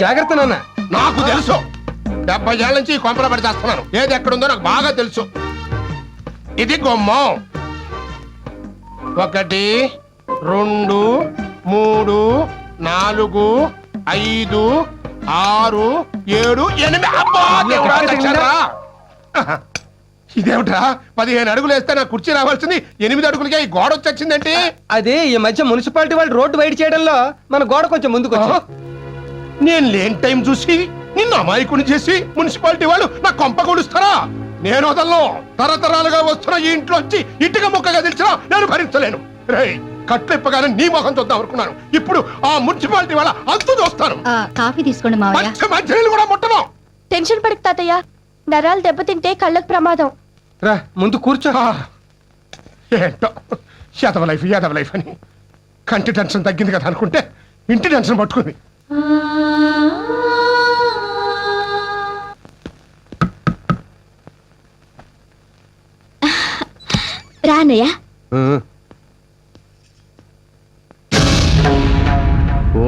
జాగ్రత్త నాన్న. నాకు తెలుసు. డెబ్బై ఏళ్ళ నుంచి ఈ కొంపల పడి చేస్తున్నాను. ఏది ఎక్కడుందో నాకు బాగా తెలుసు. ఇది గుమ్మం. ఒకటి రెండు మూడు నాలుగు ఐదు ఆరు ఏడు ఎనిమిది. ఇదేమిట్రా? పదిహేను అడుగులు వేస్తే నా కుర్చీ రావాల్సింది. ఎనిమిది అడుగులకే ఈ గోడ వచ్చేసిందంటే? అదే ఈ మధ్య మున్సిపాలిటీ వాళ్ళు రోడ్డు వైడ్ చేయడంలో మన గోడ కొంచెం ముందుకు. నేను లేని టైం చూసి నిన్ను అమాయకుని చేసి మున్సిపాలిటీ వాళ్ళు నా కొంప కొడుస్తారా నేను వదలను తరతరాలుగా వస్తున్న ఈ ఇంట్లోంచి ఇటుక ముక్కగా తెలిసినా నేను భరించలేను. రేయ్ కట్లు ఇప్పగానే నీ మొహం చూద్దాం అనుకున్నాను. ఇప్పుడు ఆ మున్సిపాలిటీ వాళ్ళ అంతు చూస్తాను ఆ, కాఫీ తీసుకోండి మావయ్య. మంచి కూడా ముట్టను. టెన్షన్ పడకు తాతయ్య. నరాలు దెబ్బతింటే కళ్ళకు ప్రమాదం. రా ముందు కూర్చో. ఆ, ఏంటో యాదవ లైఫ్ యాదవ లైఫ్ అని. కంటి టెన్షన్ తగ్గింది కదా అనుకుంటే ఇంటి టెన్షన్ పట్టుకుంది. రానయ్య. ఓ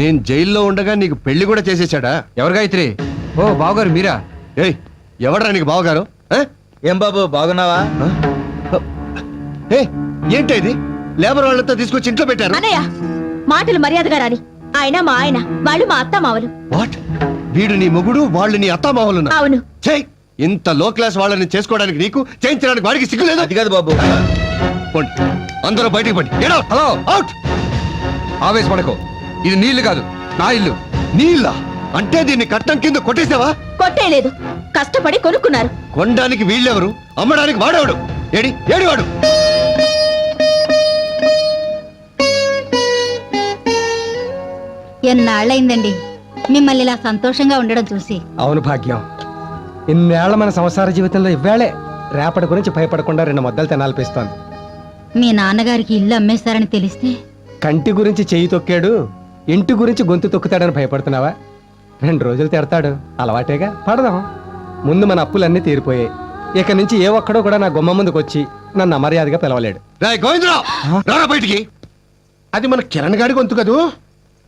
నేను జైల్లో ఉండగా నీకు పెళ్ళి కూడా చేసేసాడా ఎవరు గాయత్రి? ఓ బావగారు మీరా? ఏయ్ ఎవడరా నీకు బావగారు? ఆ? ఏం బాబు బాగున్నావా? ఏ ఏంటి ఇది? లేబర్ వాళ్ళంతా తీసుకొచ్చి ఇంట్లో పెట్టారు. అన్నయ్య మాటలు మర్యాదగా రాని. ఆయన మా ఆయన. వాళ్ళు మా అత్త మావలు వాట్? వీడు నీ మొగుడు వాళ్ళు నీ అత్తామావలున్నా అవును. చెయ్ ఇంత లో క్లాస్ వాళ్ళని చేసుకోవడానికి నీకు చేయించడానికి వాడికి సిగ్గులేదు అది కాదు బాబు. అందరూ బయటికి పడి. హలో. అవుట్ ఆవేశపడకు. ఇది నీళ్ళు కాదు నా ఇల్లు. నీళ్ళ? అంటే దీన్ని కట్టం కింద కొట్టేసావా? కొట్టేయలేదు కష్టపడి కొనుక్కున్నారు. కొనడానికి వీళ్ళెవరు? అమ్మడానికి వాడేవాడు? ఏడి? ఏడివాడు? ఎన్నాళ్ళయిందండి మిమ్మల్ని ఇలా సంతోషంగా ఉండడం చూసి. అవును భాగ్యం. ఇన్నేళ్ళ మన సంసార జీవితంలో ఇవ్వాళే. రేపటి గురించి భయపడకుండా రెండు మొద్దలు తినాలిపిస్తోంది మీ నాన్నగారికి ఇల్లు అమ్మేస్తారని తెలిస్తే? కంటి గురించి చెయ్యి తొక్కాడు ఇంటి గురించి గొంతు తొక్కుతాడని భయపడుతున్నావా? రెండు రోజులు తిడతాడు. అలవాటేగా? పడదాం. ముందు మన అప్పులన్నీ తీరిపోయాయి. ఇక నుంచి ఏ ఒక్కడో కూడా నా గుమ్మ ముందుకు వచ్చి నన్ను అమర్యాదగా పిలవలేడు. రాయ్ గోవిందరావు! రారా బయటికి? అది మన కిరణ్ గాడి గొంతు కదూ?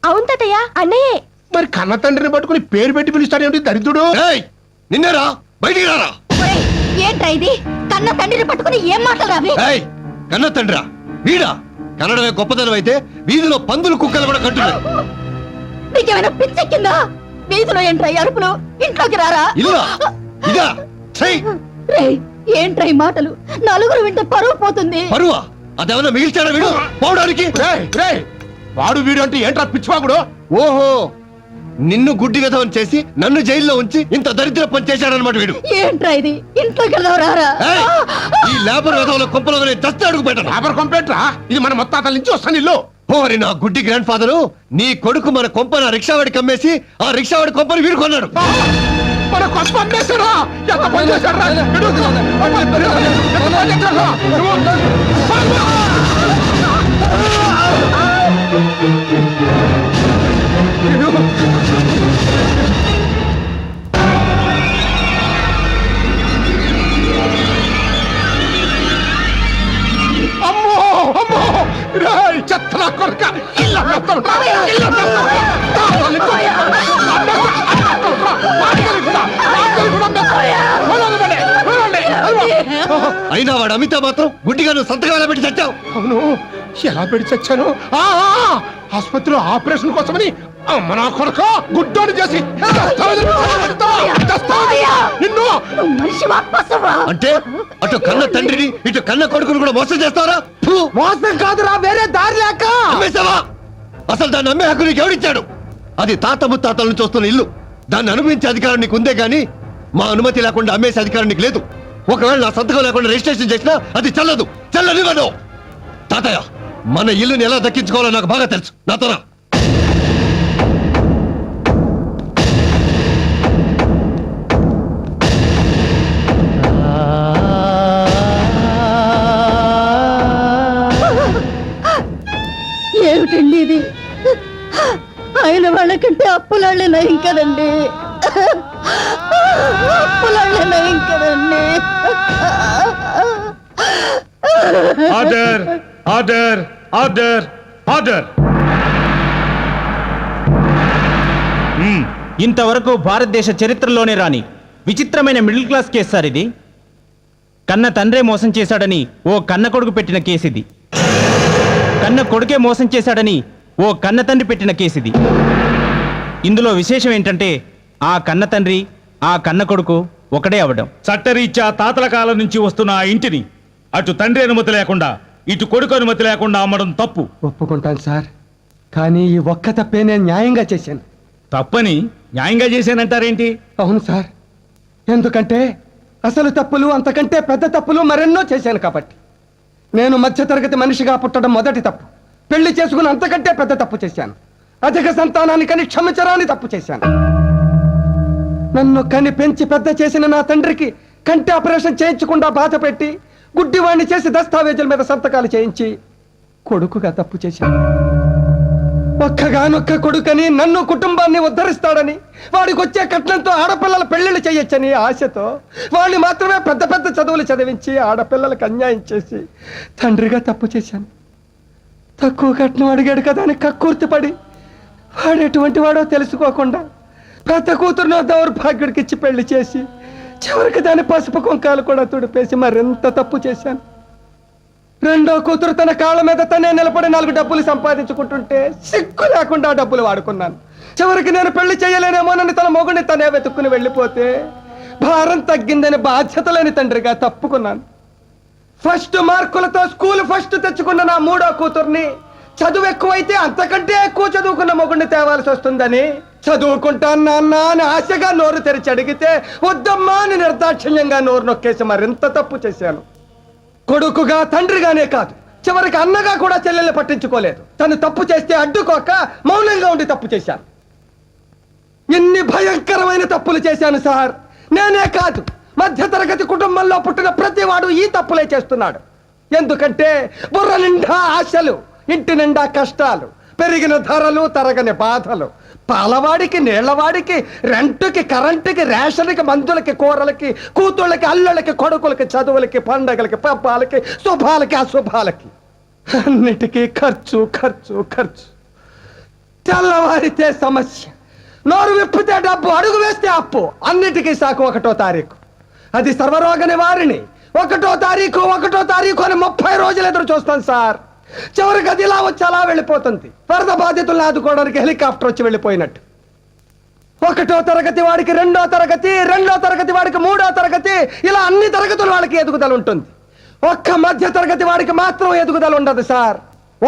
అవును తాతయ్య అన్నయ్యే. మరి కన్న తండ్రిని పట్టుకుని పేరు పెట్టి పిలుస్తాడేమిటి దరిద్రుడు? ఏయ్ నిన్నేరా బయటికి రారా? ఏంట్రా ఇది? కన్న తండ్రిని పట్టుకుని ఏం మాటలు రావి ఏయ్ కన్న తండ్రా వీడా? కన్నడమే గొప్పతనం అయితే వీధిలో పందులు కుక్కలు కూడా కంటున్నాయి. నీకేమైనా పిచ్చెక్కిందా? వీధిలో ఏంట్రా అరుపులు? ఇంట్లోకి రారా? ఇల్లా? ఇదా? రేయ్, ఏంట్రా ఈ మాటలు? నలుగురు వింటే పరువు పోతుంది. పరువా? అదేమన్నా మిగిల్చాడా వీడు? పోవడానికి? రేయ్, రేయ్, వాడు వీడు అంటే ఏంట్రా పిచ్చివాగుడు ఓహో నిన్ను గుడ్డి విధవని చేసి నన్ను జైల్లో ఉంచి ఇంత దరిద్ర పని చేశాడనమాట వీడు ఏంట్రా ఇది ఇంట్లోకి వెళ్దాం రారా ఏయ్, ఈ లేబర్ విధవుల కొంపలో నేను చస్తే అడుగు పెట్టను లేబర్ కంప్లైంట్రా ఇది మన మొత్తాతల నుంచి వస్తాను ఇల్లు ఓరి నా గుడ్డి గ్రాండ్ ఫాదరు నీ కొడుకు మన కొంపన రిక్షావాడి కమ్మేసి ఆ రిక్షావాడి కొంపని వీడు కొన్నాడు మన కొత్త అమ్మేశారా ఎంత పని చేశారా అమ్మో అమ్మో! రేయ్, చెత్త నా కొడుక ఇల్లు ఇల్లు అయినా వాడు అమిత మాత్రం గుడ్డిగా నువ్వు సంతకాల పెట్టి చచ్చావు. అవును. ఎలా పెడి చచ్చాను? ఆ, ఆ, ఆసుపత్రిలో ఆపరేషన్ కోసమని అమ్మ నా కొడుక గుడ్డోని చేసి. నిన్ను నువ్వు మనిషి అంటే అటు కన్న తండ్రిని ఇటు కన్న కొడుకుని కూడా మోసం చేస్తారా ఫు! మోసం కాదురా వేరే దారి లేక. అసలు దాన్ని అమ్మే హక్కు నీకు ఎవరిచ్చాడు? అది తాత ముత్తాతల నుంచి వస్తున్న ఇల్లు. దాన్ని అనుభవించే అధికారం నీకు ఉందే గానీ మా అనుమతి లేకుండా అమ్మేసే అధికారం నీకు లేదు. ఒకవేళ నా సంతకం లేకుండా రిజిస్ట్రేషన్ చేసినా అది చల్లదు. చల్లనివ్వదు తాతయ్య మన ఇల్లుని ఎలా దక్కించుకోవాలో నాకు బాగా తెలుసు. నాతో రా. ఏమిటండి ఇది? ఆయన వాళ్ళకంటే అప్పులాళ్ళే నయం కదండి. ఆర్డర్ ఆర్డర్ ఆర్డర్ ఆర్డర్ ఇంతవరకు భారతదేశ చరిత్రలోనే రాని విచిత్రమైన మిడిల్ క్లాస్ కేసు సార్ ఇది. కన్న తండ్రే మోసం చేశాడని ఓ కన్న కొడుకు పెట్టిన కేసు ఇది. కన్న కొడుకే మోసం చేశాడని ఓ కన్న తండ్రి పెట్టిన కేసు ఇది. ఇందులో విశేషం ఏంటంటే ఆ కన్న తండ్రి ఆ కన్న కొడుకు ఒకడే అవడం చట్టరీత్యా తాతల కాలం నుంచి వస్తున్న ఆ ఇంటిని అటు తండ్రి అనుమతి లేకుండా ఇటు కొడుకు అనుమతి లేకుండా అమ్మడం తప్పు. ఒప్పుకుంటాను సార్. కానీ ఈ ఒక్క తప్పే నేను న్యాయంగా చేశాను. తప్పని న్యాయంగా చేశానంటారేంటి? అవును సార్. ఎందుకంటే అసలు తప్పులు అంతకంటే పెద్ద తప్పులు మరెన్నో చేశాను కాబట్టి. నేను మధ్యతరగతి మనిషిగా పుట్టడం మొదటి తప్పు. పెళ్ళి చేసుకుని అంతకంటే పెద్ద తప్పు చేశాను. అధిక సంతానాన్ని కని క్షమించరాని తప్పు చేశాను. నన్ను కని పెంచి పెద్ద చేసిన నా తండ్రికి కంటి ఆపరేషన్ చేయించకుండా బాధ పెట్టి గుడ్డివాణ్ణి చేసి దస్తావేజుల మీద సంతకాలు చేయించి కొడుకుగా తప్పు చేశాను ఒక్కగానొక్క కొడుకని నన్ను కుటుంబాన్ని ఉద్ధరిస్తాడని వాడికి వచ్చే కట్నంతో ఆడపిల్లల పెళ్ళిళ్ళు చేయొచ్చని ఆశతో వాడిని మాత్రమే పెద్ద పెద్ద చదువులు చదివించి ఆడపిల్లలకు అన్యాయం చేసి తండ్రిగా తప్పు చేశాను. తక్కువ కట్నం అడిగాడు కదా అని కక్కుర్తిపడి వాడు ఎటువంటి వాడో తెలుసుకోకుండా పెద్ద కూతురునో దౌర్భాగ్యుడికి ఇచ్చి పెళ్ళి చేసి చివరికి దాని పసుపు కుంకాలు కూడా తుడిపేసి మరింత తప్పు చేశాను. రెండో కూతురు తన కాళ్ళ మీద తనే నిలబడి నాలుగు డబ్బులు సంపాదించుకుంటుంటే సిగ్గు లేకుండా ఆ డబ్బులు వాడుకున్నాను. చివరికి నేను పెళ్ళి చేయలేనేమోనని తన మొగుడిని తనే వెతుక్కుని వెళ్ళిపోతే భారం తగ్గిందని బాధ్యత లేని తండ్రిగా తప్పుకున్నాను. ఫస్ట్ మార్కులతో స్కూల్ ఫస్ట్ తెచ్చుకున్న నా మూడో కూతుర్ని చదువు ఎక్కువైతే అంతకంటే ఎక్కువ చదువుకున్న మొగుడిని తేవాల్సి వస్తుందని చదువుకుంటాను నాన్న అని ఆశగా నోరు తెరిచి అడిగితే వద్దమ్మా అని నిర్దాక్షిణ్యంగా నోరు నొక్కేసి మరింత తప్పు చేశాను. కొడుకుగా తండ్రిగానే కాదు చివరికి అన్నగా కూడా చెల్లెల్ని పట్టించుకోలేదు. తను తప్పు చేస్తే అడ్డుకోక మౌనంగా ఉండి తప్పు చేశాను. ఎన్ని భయంకరమైన తప్పులు చేశాను సార్. నేనే కాదు మధ్యతరగతి కుటుంబంలో పుట్టిన ప్రతివాడు ఈ తప్పులే చేస్తున్నాడు. ఎందుకంటే బుర్ర నిండా ఆశలు ఇంటి నిండా కష్టాలు పెరిగిన ధరలు తరగని బాధలు. పాలవాడికి నీళ్ళవాడికి రెంటుకి కరెంటుకి రేషన్కి మందులకి కూరలకి కూతుళ్ళకి అల్లులకి కొడుకులకి చదువులకి పండగలకి పబ్బాలకి శుభాలకి అశుభాలకి. అన్నిటికీ ఖర్చు ఖర్చు ఖర్చు. తెల్లవారితే సమస్య. నోరు విప్పితే డబ్బు అడుగు వేస్తే అప్పు. అన్నిటికీ సాకు ఒకటో తారీఖు. అది సర్వరోగ నివారిణి. ఒకటో తారీఖు ఒకటో తారీఖు అని ముప్పై రోజులు ఎదురు చూస్తాను సార్. చివరికి అది ఇలా వచ్చి అలా వెళ్ళిపోతుంది? వరద బాధితులను ఆదుకోవడానికి హెలికాప్టర్ వచ్చి వెళ్ళిపోయినట్టు. ఒకటో తరగతి వాడికి రెండో తరగతి రెండో తరగతి వాడికి మూడో తరగతి ఇలా అన్ని తరగతుల వాళ్ళకి ఎదుగుదల ఉంటుంది. ఒక్క మధ్య తరగతి వాడికి మాత్రం ఎదుగుదల ఉండదు సార్.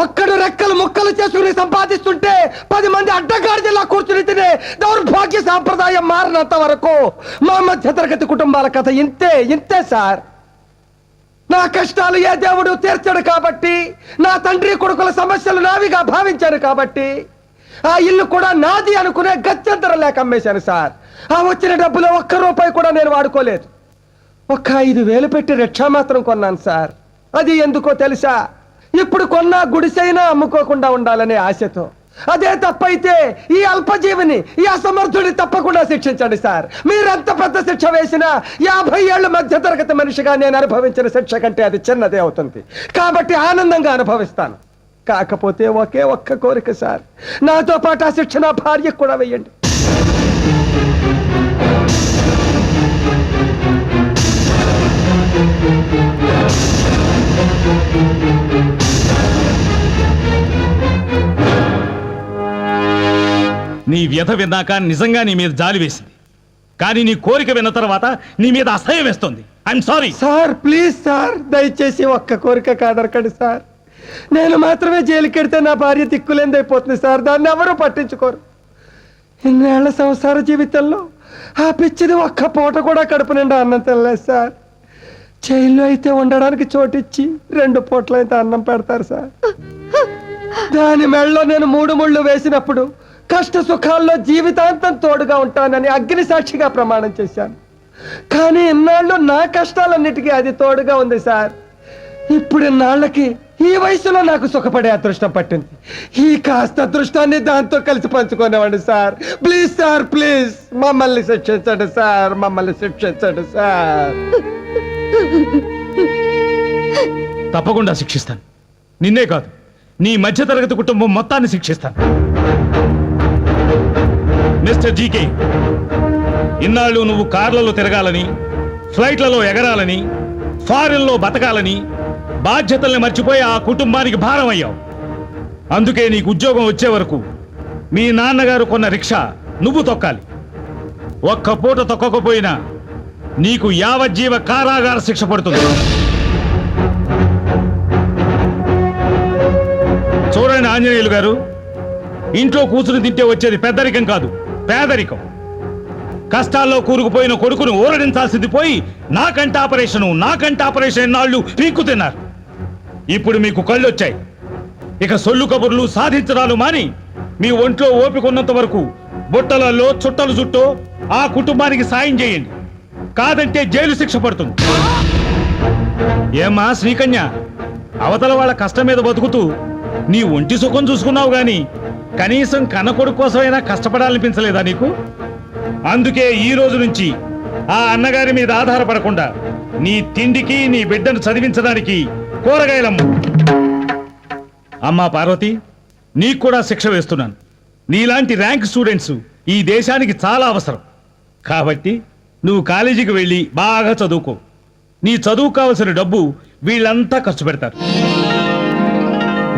ఒక్కడు రెక్కలు ముక్కలు చేసుకుని సంపాదిస్తుంటే పది మంది అడ్డగాడిదలా కూర్చుని తినే దౌర్భాగ్య సాంప్రదాయం మారినంత వరకు మా మధ్య తరగతి కుటుంబాల కథ ఇంతే ఇంతే సార్. నా కష్టాలు ఏ దేవుడు తీర్చడు కాబట్టి నా తండ్రి కొడుకుల సమస్యలు నావిగా భావించాను కాబట్టి ఆ ఇల్లు కూడా నాది అనుకునే గత్యంతరం లేక అమ్మేశాను సార్. ఆ వచ్చిన డబ్బులో ఒక్క రూపాయి కూడా నేను వాడుకోలేదు. ఒక్క ఐదు వేలు పెట్టి రిక్షా మాత్రం కొన్నాను సార్. అది ఎందుకో తెలుసా? ఇప్పుడు కొన్నా గుడిసైనా అమ్ముకోకుండా ఉండాలనే ఆశతో. అదే తప్పైతే ఈ అల్పజీవిని ఈ అసమర్థుడిని తప్పకుండా శిక్షించండి సార్. మీరెంత పెద్ద శిక్ష వేసినా యాభై ఏళ్ళ మధ్య తరగతి మనిషిగా నేను అనుభవించిన శిక్ష కంటే అది చిన్నదే అవుతుంది. కాబట్టి ఆనందంగా అనుభవిస్తాను. కాకపోతే ఒకే ఒక్క కోరిక సార్. నాతో పాటు ఆ శిక్ష నా భార్యకు కూడా వెయ్యండి నీ వ్యధ విన్నాక నిజంగా నీ మీద జాలి వేసింది. కానీ నీ కోరిక విన్న తర్వాత నీ మీద అసహ్యం వేస్తుంది. I'm sorry sir please sir దయచేసి ఒక్క కోరిక కాదరకండి సార్. నేను మాత్రమే జైలుకెడితే నా భార్య దిక్కులేందైపోతుంది సార్. దాన్ని ఎవరూ పట్టించుకోరు. ఇన్నేళ్ళ సంసార జీవితంలో ఆ పిచ్చిది ఒక్క పూట కూడా కడుపు నిండా అన్నం తినలేదు సార్. జైల్లో అయితే ఉండడానికి చోటిచ్చి రెండు పూట్ల అయితే అన్నం పెడతారు సార్. దాని మెళ్ళలో నేను మూడు ముళ్ళు వేసినప్పుడు కష్ట సుఖాల్లో జీవితాంతం తోడుగా ఉంటానని అగ్ని సాక్షిగా ప్రమాణం చేశాను. కానీ ఇన్నాళ్ళు నా కష్టాలన్నిటికీ అది తోడుగా ఉంది సార్. ఇప్పుడు ఇన్నాళ్ళకి ఈ వయసులో నాకు సుఖపడే అదృష్టం పట్టింది. ఈ కాస్త అదృష్టాన్ని దాంతో కలిసి పంచుకునేవాడు సార్. Please sir please. మమ్మల్ని శిక్షించండి సార్. మమ్మల్ని శిక్షించండి సార్. తప్పకుండా శిక్షిస్తాను. నిన్నే కాదు నీ మధ్యతరగతి కుటుంబం మొత్తాన్ని శిక్షిస్తాను. మిస్టర్ జీకే ఇన్నాళ్ళు నువ్వు కార్లలో తిరగాలని ఫ్లైట్లలో ఎగరాలని ఫారెన్లో బతకాలని బాధ్యతల్ని మర్చిపోయి ఆ కుటుంబానికి భారం అయ్యావు. అందుకే నీకు ఉద్యోగం వచ్చే వరకు మీ నాన్నగారు కొన్న రిక్షా నువ్వు తొక్కాలి. ఒక్క పూట తొక్కకపోయినా నీకు యావజ్జీవ కారాగార శిక్ష పడుతుంది. చూడండి ఆంజనేయులు గారు ఇంట్లో కూర్చుని తింటే వచ్చేది పెద్దరికం కాదు. పేదరికం. కష్టాల్లో కూరుకుపోయిన కొడుకును ఊరడించాల్సింది పోయి నాకంటే ఆపరేషను నాకంటే ఆపరేషన్ ఎన్నాళ్ళు పీక్కు తిన్నారు. ఇప్పుడు మీకు కళ్ళొచ్చాయి. ఇక సొల్లు కబుర్లు సాధించడాలు మాని మీ ఒంట్లో ఓపికొన్నంత వరకు బుట్టలలో చుట్టలు చుట్టూ ఆ కుటుంబానికి సాయం చేయండి. కాదంటే జైలు శిక్ష పడుతుంది. ఏమా శ్రీకన్య అవతల వాళ్ళ కష్టం మీద బతుకుతూ నీ ఒంటి సుఖం చూసుకున్నావు గాని కనీసం కనకొడు కోసమైనా కష్టపడాలనిపించలేదా నీకు? అందుకే ఈ రోజు నుంచి ఆ అన్నగారి మీద ఆధారపడకుండా నీ తిండికి నీ బిడ్డను చదివించడానికి కూరగాయలమ్ము. అమ్మా పార్వతి నీకు కూడా శిక్ష వేస్తున్నాను. నీలాంటి ర్యాంక్ స్టూడెంట్స్ ఈ దేశానికి చాలా అవసరం. కాబట్టి నువ్వు కాలేజీకి వెళ్ళి బాగా చదువుకో. నీ చదువు కావలసిన డబ్బు వీళ్ళంతా ఖర్చు పెడతారు.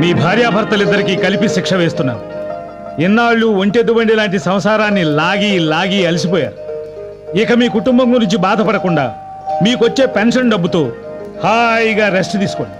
మీ భార్యాభర్తలిద్దరికీ కలిపి శిక్ష వేస్తున్నాను. ఇన్నాళ్ళు ఒంటెద్దు బండి లాంటి సంసారాన్ని లాగి లాగి అలసిపోయారు. ఇక మీ కుటుంబం గురించి బాధపడకుండా మీకొచ్చే పెన్షన్ డబ్బుతో హాయిగా రెస్ట్ తీసుకోండి.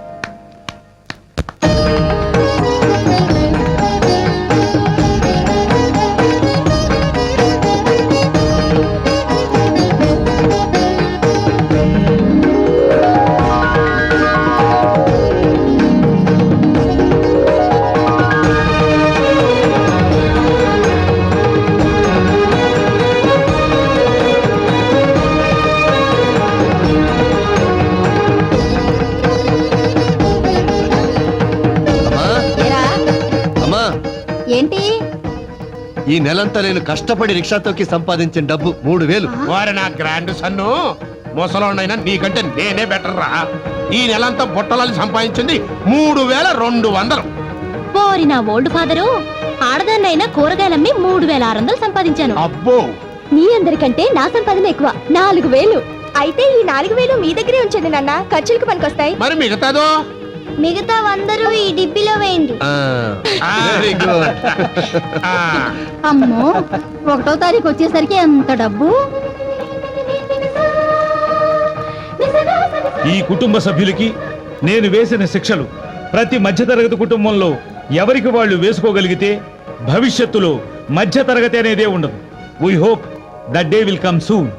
ఈ నెలంతా నేను కష్టపడి రిక్షా తొక్కి సంపాదించిన డబ్బు మూడు వేలు. వారి నా గ్రాండ్ సన్ను? ముసలోనైనా నీకంటే నేనే బెటర్ రా. ఈ నెలంతా బుట్టలని సంపాదించింది మూడు వేల రెండు వందలు. పోరి నా ఓల్డ్ ఫాదరు ఆడదాన్నైనా కూరగాయలమ్మి మూడు వేల ఆరు వందలు సంపాదించాను. అబ్బో! మీ అందరికంటే నా సంపాదన ఎక్కువ నాలుగు వేలు. అయితే ఈ నాలుగు వేలు మీ దగ్గరే ఉంచండి నాన్న ఖర్చులకు పనికొస్తాయి. మరి మిగతాదో? మిగతా వందరు ఈ డిబ్బిలో వేయండి వెరీ గుడ్ ఆ, అమ్మో ఒకటో తారీఖు వచ్చేసరికి ఎంత డబ్బు? ఈ కుటుంబ సభ్యులకి నేను వేసిన శిక్షలు ప్రతి మధ్యతరగతి కుటుంబంలో ఎవరికి వాళ్ళు వేసుకోగలిగితే భవిష్యత్తులో మధ్యతరగతి అనేదే ఉండదు. We hope that day will come soon